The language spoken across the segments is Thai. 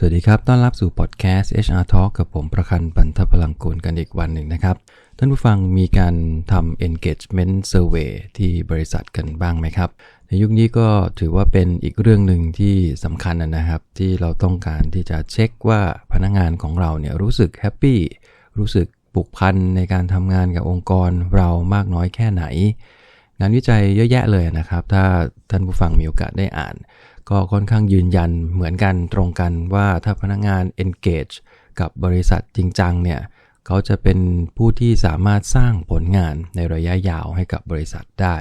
สวัสดีครับ ต้อนรับสู่พอดแคสต์ HR Talk กับผมประคันปันทพลังกูลกันอีกวันหนึ่งนะครับ ท่านผู้ฟังมีการทำ engagement survey ที่บริษัทกันบ้างไหมครับ ในยุคนี้ก็ถือว่าเป็นอีกเรื่องหนึ่งที่สำคัญนะครับ ที่เราต้องการที่จะเช็คว่าพนักงานของเราเนี่ยรู้สึกแฮปปี้รู้สึกผูกพันในการทำงานกับองค์กรเรามากน้อยแค่ไหน งานวิจัยเยอะแยะเลยนะครับ ถ้าท่านผู้ฟังมีโอกาสได้อ่าน ก็ค่อนข้างยืนยันเหมือนกันตรงกันว่าถ้าพนักงาน engage กับบริษัทจริงจังเนี่ยเขาจะเป็นผู้ที่สามารถสร้างผลงานในระยะยาวให้กับบริษัทได้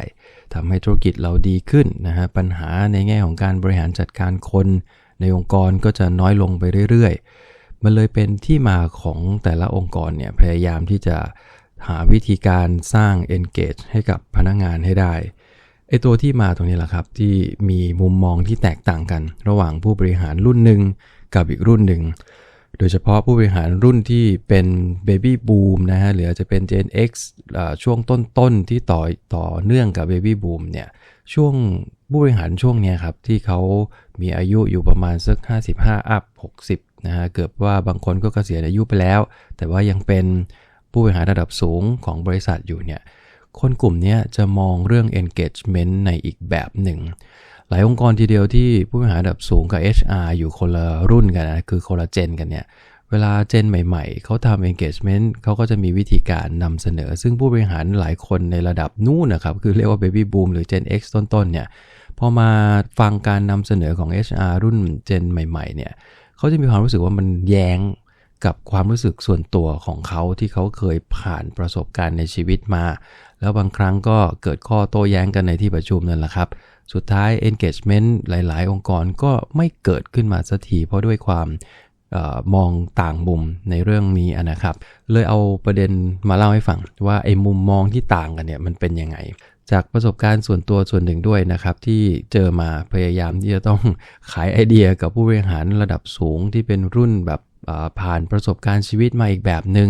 ทำให้ธุรกิจเราดีขึ้นนะฮะปัญหาในแง่ของการบริหารจัดการคน ในองค์กรก็จะน้อยลงไปเรื่อยๆ มันเลยเป็นที่มาของแต่ละองค์กรเนี่ยพยายามที่จะหาวิธีการสร้าง engage ให้กับพนักงานให้ได้ ไอตัวที่มาตรงนี้แหละครับ ที่มีมุมมองที่แตกต่างกัน ระหว่างผู้บริหารรุ่นหนึ่งกับอีกรุ่นหนึ่ง โดยเฉพาะผู้บริหารรุ่นที่เป็น Baby Boom นะฮะหรืออาจจะเป็น Gen X ช่วงต้นๆที่ต่อต่อเนื่องกับ Baby Boom เนี่ยช่วงผู้บริหารช่วงนี้ครับ ที่เขามีอายุอยู่ประมาณสัก 55 อัพ 60 นะฮะเกือบว่าบางคนก็เกษียณอายุไปแล้ว แต่ว่ายังเป็นผู้บริหารระดับสูงของบริษัทอยู่เนี่ย คนกลุ่มนี้จะมองเรื่อง engagement ในอีกแบบหนึ่ง หลายองค์กรทีเดียวที่ผู้บริหารระดับสูงกับ HR อยู่คนละรุ่นกันนะคือคนละเจนกันเนี่ยเวลาเจนใหม่ๆ เขาทำ engagement เขาก็จะมีวิธีการนำเสนอ ซึ่งผู้บริหารหลายคนในระดับนู้นนะครับ คือเรียกว่า baby boom หรือ gen X ต้นๆ เนี่ยพอมาฟังการนำเสนอของ HR รุ่นเจนใหม่ ๆ เนี่ยเขาจะมีความรู้สึกว่ามันแย้งกับความรู้สึกส่วนตัวของเขาที่เขาเคยผ่านประสบการณ์ในชีวิตมา แล้วบางครั้งก็เกิดข้อโต้แย้งกันในที่ประชุมนั่นแหละครับ สุดท้าย engagement หลาย ๆ องค์กรก็ไม่เกิดขึ้นมาสักทีเพราะด้วยความออมองต่างมุมในเรื่องนี้นะครับ เลยเอาประเด็นมาเล่าให้ฟังว่าไอ้มุมมองที่ต่างกันเนี่ยมันเป็นยังไง จากประสบการณ์ส่วนตัวส่วนหนึ่งด้วยนะครับ ที่เจอมาพยายามที่จะต้องขายไอเดียกับผู้บริหารระดับสูงที่เป็นรุ่นแบบผ่านประสบการณ์ชีวิตมาอีกแบบหนึง่ง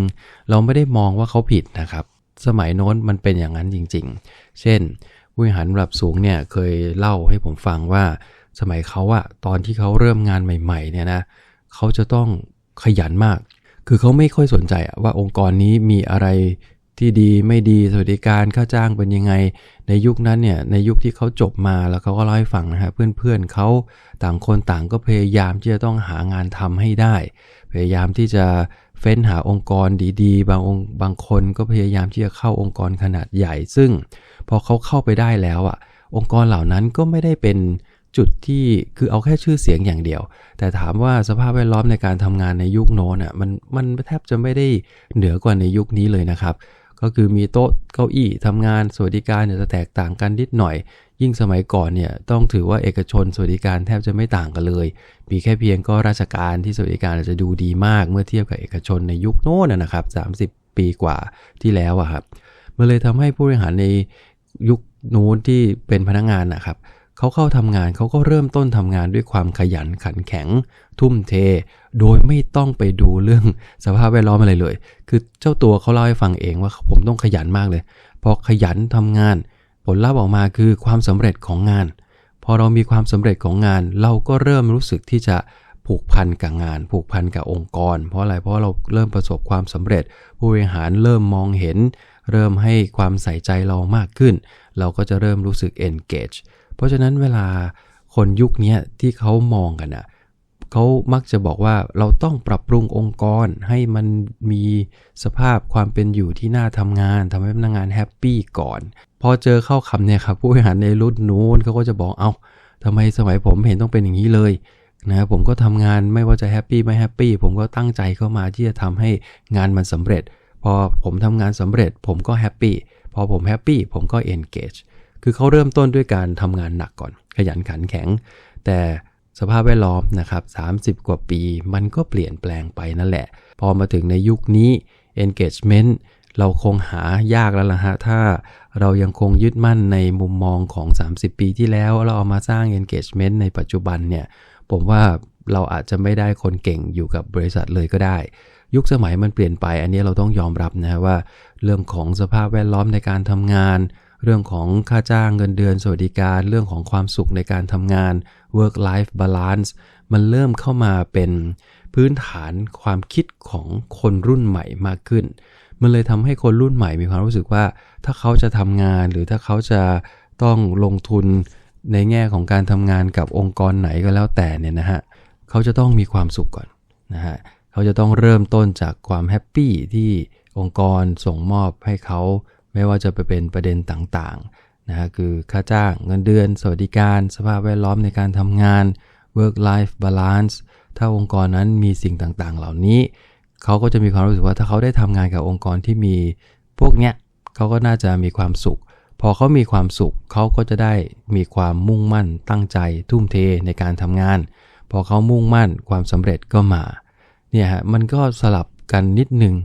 เราไม่ได้มองว่าเขาผิดนะครับ สมัยโน้นมันเป็นอย่างนั้นจริง ๆ เช่นผู้บริหารระดับสูงเนี่ยเคยเล่าให้ผมฟังว่าสมัยเขาอะตอนที่เขาเริ่มงานใหม่ๆเนี่ยนะเขาจะต้องขยันมาก คือเขาไม่ค่อยสนใจว่าองค์กรนี้มีอะไร ที่ดีไม่ดีสวัสดิการค่าจ้างเป็นยังไง ในยุคนั้นเนี่ยในยุคที่เขาจบมาแล้วเขาก็เล่าให้ฟังนะฮะเพื่อนๆเขาต่างคนต่างก็พยายามที่จะต้องหางานทำให้ได้ พยายามที่จะเฟ้นหาองค์กรดีๆ บางองค์บางคนก็พยายามที่จะเข้าองค์กรขนาดใหญ่ ซึ่งพอเขาเข้าไปได้แล้วอะองค์กรเหล่านั้นก็ไม่ได้เป็นจุดที่คือเอาแค่ชื่อเสียงอย่างเดียว แต่ถามว่าสภาพแวดล้อมในการทำงานในยุคโน้นอะมันมันแทบจะไม่ได้เหนือกว่าในยุคนี้เลยนะครับ ก็คือมีโต๊ะเก้าอี้ทำงานสวัสดิการเนี่ยจะแตกต่างกันนิดหน่อย ยิ่งสมัยก่อนเนี่ยต้องถือว่าเอกชนสวัสดิการแทบจะไม่ต่างกันเลย มีแค่เพียงก็ราชการที่สวัสดิการอาจจะดูดีมาก เมื่อเทียบกับเอกชนในยุคโน้นนะครับ 30 ปีกว่าที่แล้วอะครับมันเลยทำให้ผู้บริหารในยุคนู้นที่เป็นพนักงงานนะครับ เขาเข้าทำงานเขาก็เริ่มต้นทำงานด้วยความขยันขันแข็ง ทุ่มเท โดยไม่ต้องไปดูเรื่องสภาพแวดล้อมอะไรเลย คือเจ้าตัวเขาเล่าให้ฟังเองว่าผมต้องขยันมากเลย พอขยันทำงาน ผลลัพธ์ออกมาคือความสำเร็จของงาน พอเรามีความสำเร็จของงาน เราก็เริ่มรู้สึกที่จะผูกพันกับงาน ผูกพันกับองค์กร เพราะอะไรเพราะเราเริ่มประสบความสำเร็จ ผู้บริหารเริ่มมองเห็น เริ่มให้ความใส่ใจเรามากขึ้น เราก็จะเริ่มรู้สึก engage เพราะฉะนั้นเวลาคนยุคนี้ที่เขามองกันอะเขามักจะบอกว่าเราต้องปรับปรุงองค์กรให้มันมีสภาพความเป็นอยู่ที่น่าทำงานทำให้พนักงานแฮปปี้ก่อน พอเจอเข้าคำเนี่ยครับผู้บริหารในรุ่นนู้นเขาก็จะบอกเอา้าทำไมสมัยผมเห็นต้องเป็นอย่างนี้เลยนะผมก็ทำงานไม่ว่าจะแฮปปี้ไม่แฮปปี้ผมก็ตั้งใจเข้ามาที่จะทำให้งานมันสำเร็จ พอผมทำงานสำเร็จ ผมก็แฮปปี้พอผมแฮปปี้ผมก็ engage คือเขาเริ่มต้นด้วยการทำงานหนักก่อน ขยันขันแข็ง แต่สภาพแวดล้อมนะครับ30 กว่าปีมันก็เปลี่ยนแปลงไปนั่นแหละ พอมาถึงในยุคนี้ engagement เราคงหายากแล้วล่ะฮะ ถ้าเรายังคงยึดมั่นในมุมมองของ 30 ปีที่แล้ว เราเอามาสร้าง engagement ในปัจจุบันเนี่ย ผมว่าเราอาจจะไม่ได้คนเก่งอยู่กับบริษัทเลยก็ได้ ยุคสมัยมันเปลี่ยนไป อันนี้เราต้องยอมรับนะว่า เรื่องของสภาพแวดล้อมในการทำงาน เรื่องของค่าจ้างเงินเดือนสวัสดิการ เรื่องของความสุขในการทำงาน work life balance มันเริ่มเข้ามาเป็นพื้นฐานความคิดของคนรุ่นใหม่มากขึ้น มันเลยทำให้คนรุ่นใหม่มีความรู้สึกว่า ถ้าเขาจะทำงานหรือถ้าเขาจะต้องลงทุนในแง่ของการทำงานกับองค์กรไหนก็แล้วแต่เนี่ยนะฮะเขาจะต้องมีความสุขก่อนนะฮะเขาจะต้องเริ่มต้นจากความแฮปปี้ที่องค์กรส่งมอบให้เขา ไม่ว่าจะไปเป็นประเด็นต่างๆนะฮะคือค่าจ้างเงินเดือน สวัสดิการ สภาพแวดล้อมในการทำงาน work life balance ถ้าองค์กรนั้นมีสิ่งต่างๆ เหล่านี้ เขาก็จะมีความรู้สึกว่าถ้าเขาได้ทำงานกับองค์กรที่มีพวกเนี้ยเขาก็น่าจะมีความสุข พอเขามีความสุขเขาก็จะได้มีความมุ่งมั่นตั้งใจ ทุ่มเทในการทำงาน พอเขามุ่งมั่นความสำเร็จก็มาเนี่ยฮะมันก็สลับกันนิดหนึ่ง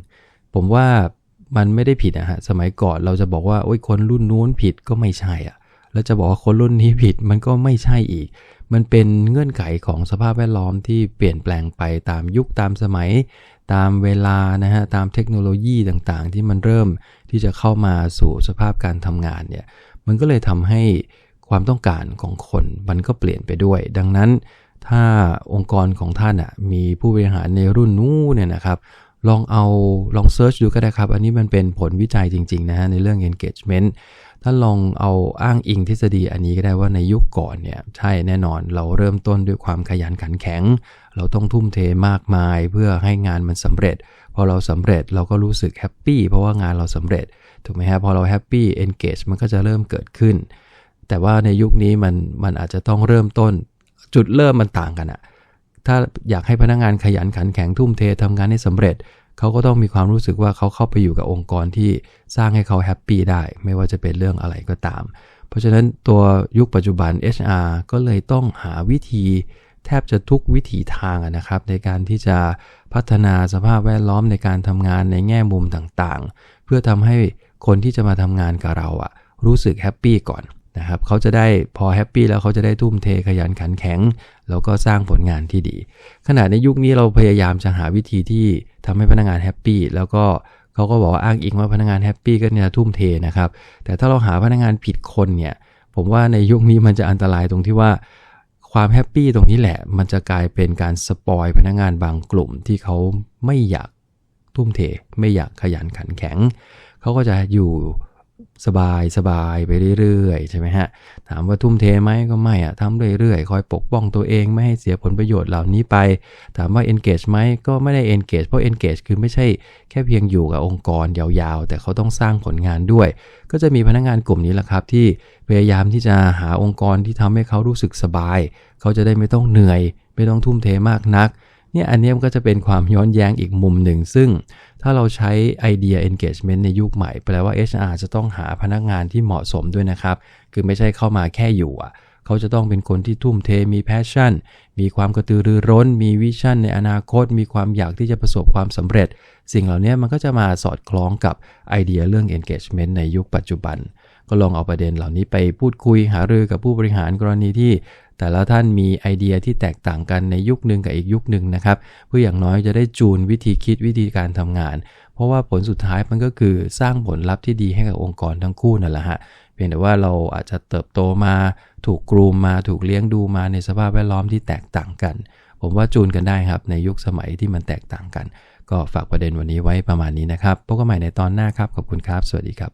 ผมว่า มันไม่ได้ผิดนะฮะสมัยก่อนเราจะบอกว่าโอ้ยคนรุ่นนู้นผิดก็ไม่ใช่อะ แล้วจะบอกว่าคนรุ่นนี้ผิดมันก็ไม่ใช่อีก มันเป็นเงื่อนไขของสภาพแวดล้อมที่เปลี่ยนแปลงไปตามยุคตามสมัย ตามเวลานะฮะตามเทคโนโลยีต่างๆ ที่มันเริ่มที่จะเข้ามาสู่สภาพการทำงานเนี่ยมันก็เลยทำให้ความต้องการของคนมันก็เปลี่ยนไปด้วย ดังนั้นถ้าองค์กรของท่านอะมีผู้บริหารในรุ่นนู้นเนี่ยนะครับ ลองเอาลองเซิร์ชดูก็ได้ครับ อันนี้มันเป็นผลวิจัยจริง ๆ นะฮะในเรื่อง engagement ท่าลองเอาอ้างอิงทฤษฎีอันนี้ก็ได้ว่าในยุคก่อนเนี่ยใช่แน่นอนเราเริ่มต้นด้วยความขยันขันแข็ง เราต้องทุ่มเทมากมาย เพื่อให้งานมันสำเร็จ พอเราสำเร็จเราก็รู้สึกแฮปปี้เพราะว่างานเราสำเร็จถูกไหมฮะพอเราแฮปปี้ engage มันก็จะเริ่มเกิดขึ้น แต่ว่าในยุคนี้มันมันอาจจะต้องเริ่มต้นจุดเริ่มมันต่างกันอะ ถ้าอยากให้พนักงานขยันขันแข็งทุ่มเททำงานให้สำเร็จ เขาก็ต้องมีความรู้สึกว่าเขาเข้าไปอยู่กับองค์กรที่สร้างให้เขาแฮปปี้ได้ ไม่ว่าจะเป็นเรื่องอะไรก็ตาม เพราะฉะนั้นตัวยุคปัจจุบัน HR ก็เลยต้องหาวิธีแทบจะทุกวิถีทางนะครับ ในการที่จะพัฒนาสภาพแวดล้อมในการทำงานในแง่มุมต่างๆ เพื่อทำให้คนที่จะมาทำงานกับเราอะรู้สึกแฮปปี้ก่อน นะครับเขาจะได้พอแฮปปี้แล้วเขาจะได้ทุ่มเทขยันขันแข็ง แล้วก็สร้างผลงานที่ดี ขณะในยุคนี้เราพยายามจะหาวิธีที่ทำให้พนักงานแฮปปี้แล้วก็เขาก็บอกว่าอ้างอิงว่าพนักงานแฮปปี้ก็เนี่ยทุ่มเทนะครับ แต่ถ้าเราหาพนักงานผิดคนเนี่ยผมว่าในยุคนี้มันจะอันตรายตรงที่ว่าความแฮปปี้ตรงนี้แหละ มันจะกลายเป็นการสปอยพนักงานบางกลุ่มที่เขาไม่อยากทุ่มเท ไม่อยากขยันขันแข็ง เขาก็จะอยู่ สบายสบายไปเรื่อยๆใช่ไหมฮะ ถามว่าทุ่มเทไหมก็ไม่อะทำเรื่อยๆ คอยปกป้องตัวเองไม่ให้เสียผลประโยชน์เหล่านี้ไป ถามว่า engage ไหมก็ไม่ได้ engage เพราะ engage คือไม่ใช่แค่เพียงอยู่กับองค์กรยาวๆ แต่เขาต้องสร้างผลงานด้วย ก็จะมีพนักงานกลุ่มนี้แหละครับที่พยายามที่จะหาองค์กรที่ทำให้เขารู้สึกสบาย เขาจะได้ไม่ต้องเหนื่อย ไม่ต้องทุ่มเทมากนักเนี่ยอันนี้มันก็จะเป็นความย้อนแย้งอีกมุมหนึ่ง ซึ่ง ถ้าเราใช้ไอเดีย engagement ในยุคใหม่ แปลว่า HR จะต้องหาพนักงานที่เหมาะสมด้วยนะครับ คือไม่ใช่เข้ามาแค่อยู่อะ เขาจะต้องเป็นคนที่ทุ่มเท มีแพชชั่น มีความกระตือรือร้น มีวิชั่นในอนาคต มีความอยากที่จะประสบความสำเร็จ สิ่งเหล่านี้มันก็จะมาสอดคล้องกับไอเดียเรื่อง engagement ในยุคปัจจุบัน ก็ลองเอาประเด็นเหล่านี้ไปพูดคุยหารือกับผู้บริหารกรณีที่แต่ละท่านมีไอเดียที่แตกต่างกันในยุคหนึ่งกับอีกยุคหนึ่งนะครับ เพื่ออย่างน้อยจะได้จูนวิธีคิดวิธีการทำงาน เพราะว่าผลสุดท้ายมันก็คือสร้างผลลัพธ์ที่ดีให้กับองค์กรทั้งคู่นั่นแหละฮะเพียงแต่ว่าเราอาจจะเติบโตมาถูกกรูมมาถูกเลี้ยงดูมาในสภาพแวดล้อมที่แตกต่างกัน ผมว่าจูนกันได้ครับในยุคสมัยที่มันแตกต่างกัน ก็ฝากประเด็นวันนี้ไว้ประมาณนี้นะครับพบกันใหม่ในตอนหน้าครับขอบคุณครับ สวัสดีครับ